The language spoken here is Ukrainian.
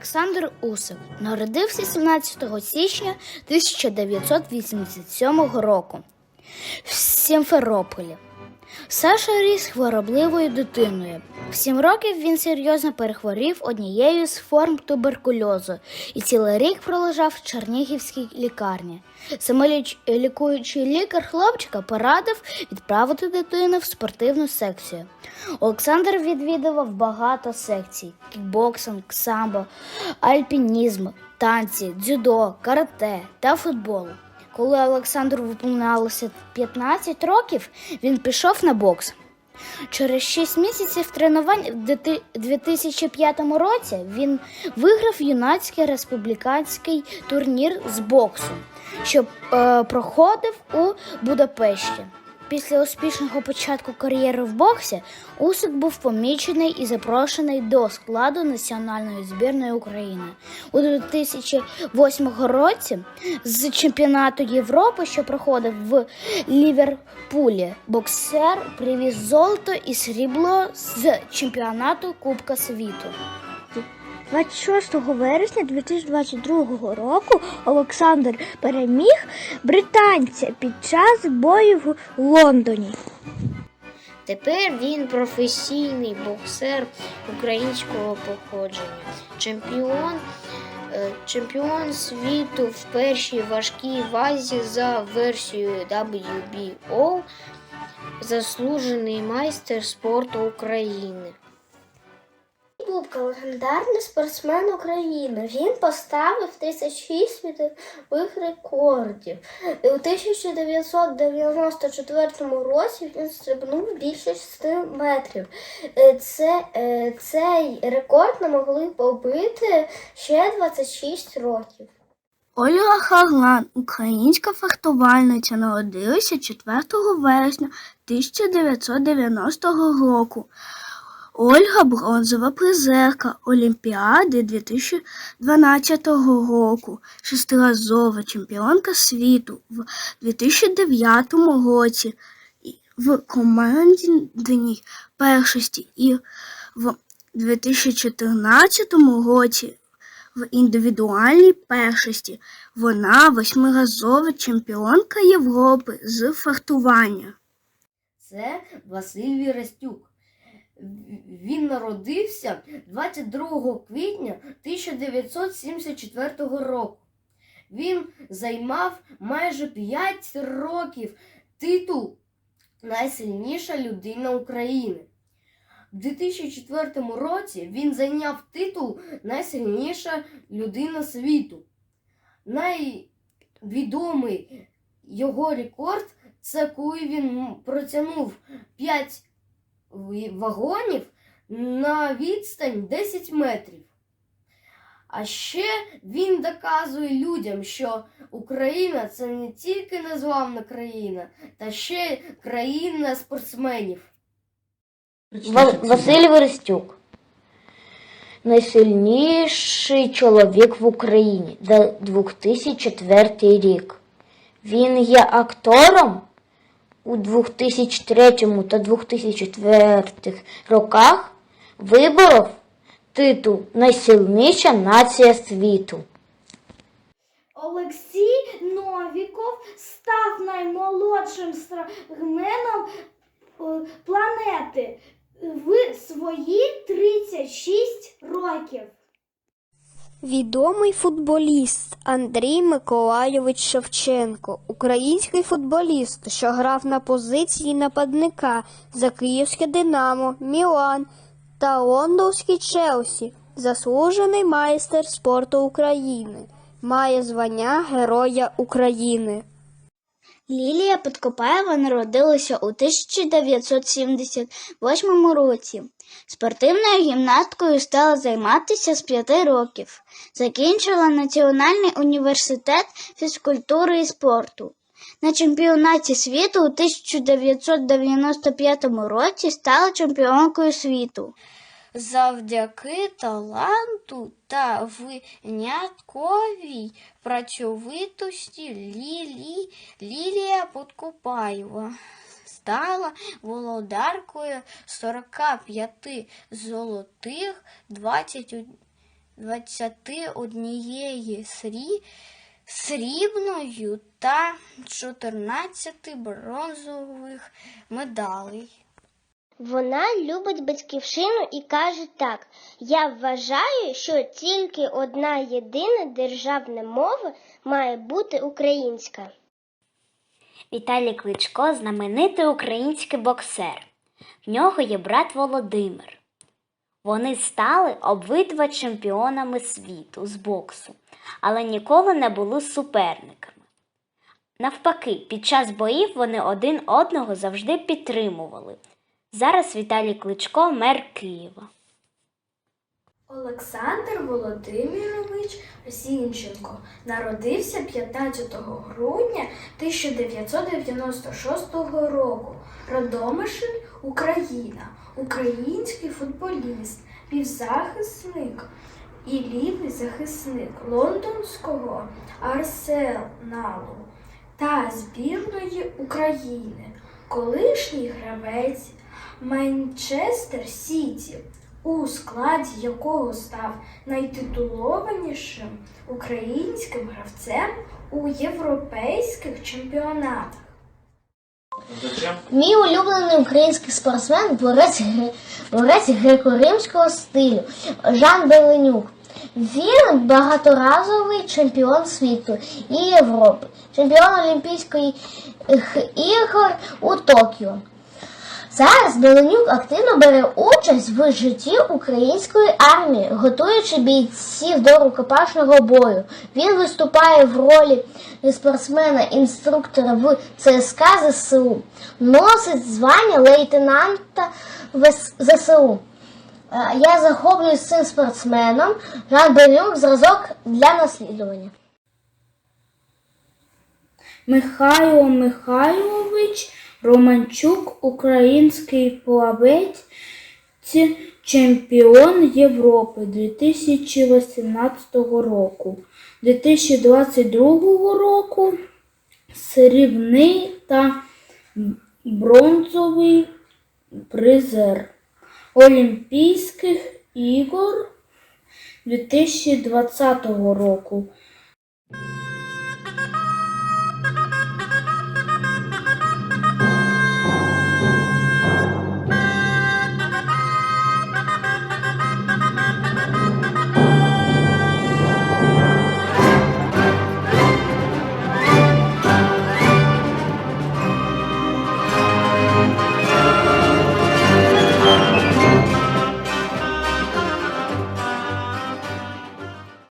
Олександр Усов народився 17 січня 1987 року в Сімферополі. Саша ріс хворобливою дитиною. В сім років він серйозно перехворів однією з форм туберкульозу і цілий рік пролежав в Чернігівській лікарні. Самолікуючий лікар хлопчика порадив відправити дитину в спортивну секцію. Олександр відвідував багато секцій: кікбоксинг, самбо, альпінізм, танці, дзюдо, карате та футбол. Коли Олександру виповнилося 15 років, він пішов на бокс. Через 6 місяців тренувань в 2005 році він виграв юнацький республіканський турнір з боксу, що е, проходив у Будапешті. Після успішного початку кар'єри в боксі Усик був помічений і запрошений до складу національної збірної України. У 2008 році з чемпіонату Європи, що проходив в Ліверпулі, боксер привіз золото і срібло з чемпіонату Кубка світу. 26 вересня 2022 року Олександр переміг британця під час бою в Лондоні. Тепер він професійний боксер українського походження, чемпіон, е, чемпіон світу в першій важкій вазі за версією WBO, заслужений майстер спорту України. Бубка легендарний спортсмен України. Він поставив 36 світових рекордів. У 1994 році він стрибнув більше 6 метрів. Е, Це, е, цей рекорд не могли побити ще 26 років. Ольга Харлан, українська фехтувальниця, народилася 4 вересня 1990 року. Ольга бронзова призерка Олімпіади 2012 року, шестиразова чемпіонка світу в 2009 році в командній першості і в 2014 році в індивідуальній першості. Вона восьмиразова чемпіонка Європи з фехтування. Це Василь Вірастюк. Він народився 22 квітня 1974 року. Він займав майже 5 років титул Найсильніша людина України. У 2004 році він зайняв титул Найсильніша людина світу. Найвідомий його рекорд це коли він протягнув 5 вагонів на відстань 10 метрів. А ще він доказує людям, що Україна це не тільки незламна країна, та ще країна спортсменів. Василь Верестюк. Найсильніший чоловік в Україні за 2004 рік. Він є актором у 2003 та 2004 роках виборов титул Найсильніша нація світу. Олексій Новіков став наймолодшим страгменом е, планети в свої 36 років. Відомий футболіст Андрій Миколайович Шевченко, український футболіст, що грав на позиції нападника за Київське Динамо, Мілан та Лондонський Челсі, заслужений майстер спорту України, має звання Героя України. Лілія Подкопаєва народилася у 1978 році. Спортивною гімнасткою стала займатися з 5 років. Закінчила Національний університет фізкультури і спорту. На чемпіонаті світу у 1995 році стала чемпіонкою світу. Завдяки таланту та винятковій працьовитості Лілі, Лілія Подкопаєва стала володаркою 45 золотих, 21 21 срі... срібною та 14 бронзових медалей. Вона любить батьківщину і каже так: я вважаю, що тільки одна єдина державна мова має бути українська. Віталій Кличко знаменитий український боксер. В нього є брат Володимир. Вони стали обидва чемпіонами світу з боксу, але ніколи не були суперниками. Навпаки, під час боїв вони один одного завжди підтримували. Зараз Віталій Кличко мер Києва. Олександр Володимирович Зінченко народився 15 грудня 1996 року. Родомишль Україна, український футболіст, півзахисник і лівий захисник лондонського Арсеналу та збірної України, колишній гравець Манчестер Сіті, у складі якого став найтитулованішим українським гравцем у європейських чемпіонатах. Мій улюблений український спортсмен борець, борець греко-римського стилю Жан Беленюк. Він багаторазовий чемпіон світу і Європи, чемпіон Олімпійських ігор у Токіо. Зараз Беленюк активно бере участь в житті української армії, готуючи бійців до рукопашного бою. Він виступає в ролі спортсмена-інструктора в ЦСКА ЗСУ, носить звання лейтенанта ЗСУ. Е, Я захоплююсь цим спортсменом. Жан Беленюк зразок для наслідування. Михайло Михайлович Романчук, український плавець, чемпіон Європи 2018 року. 2022 року срібний та бронзовий призер Олімпійських ігор 2020 року.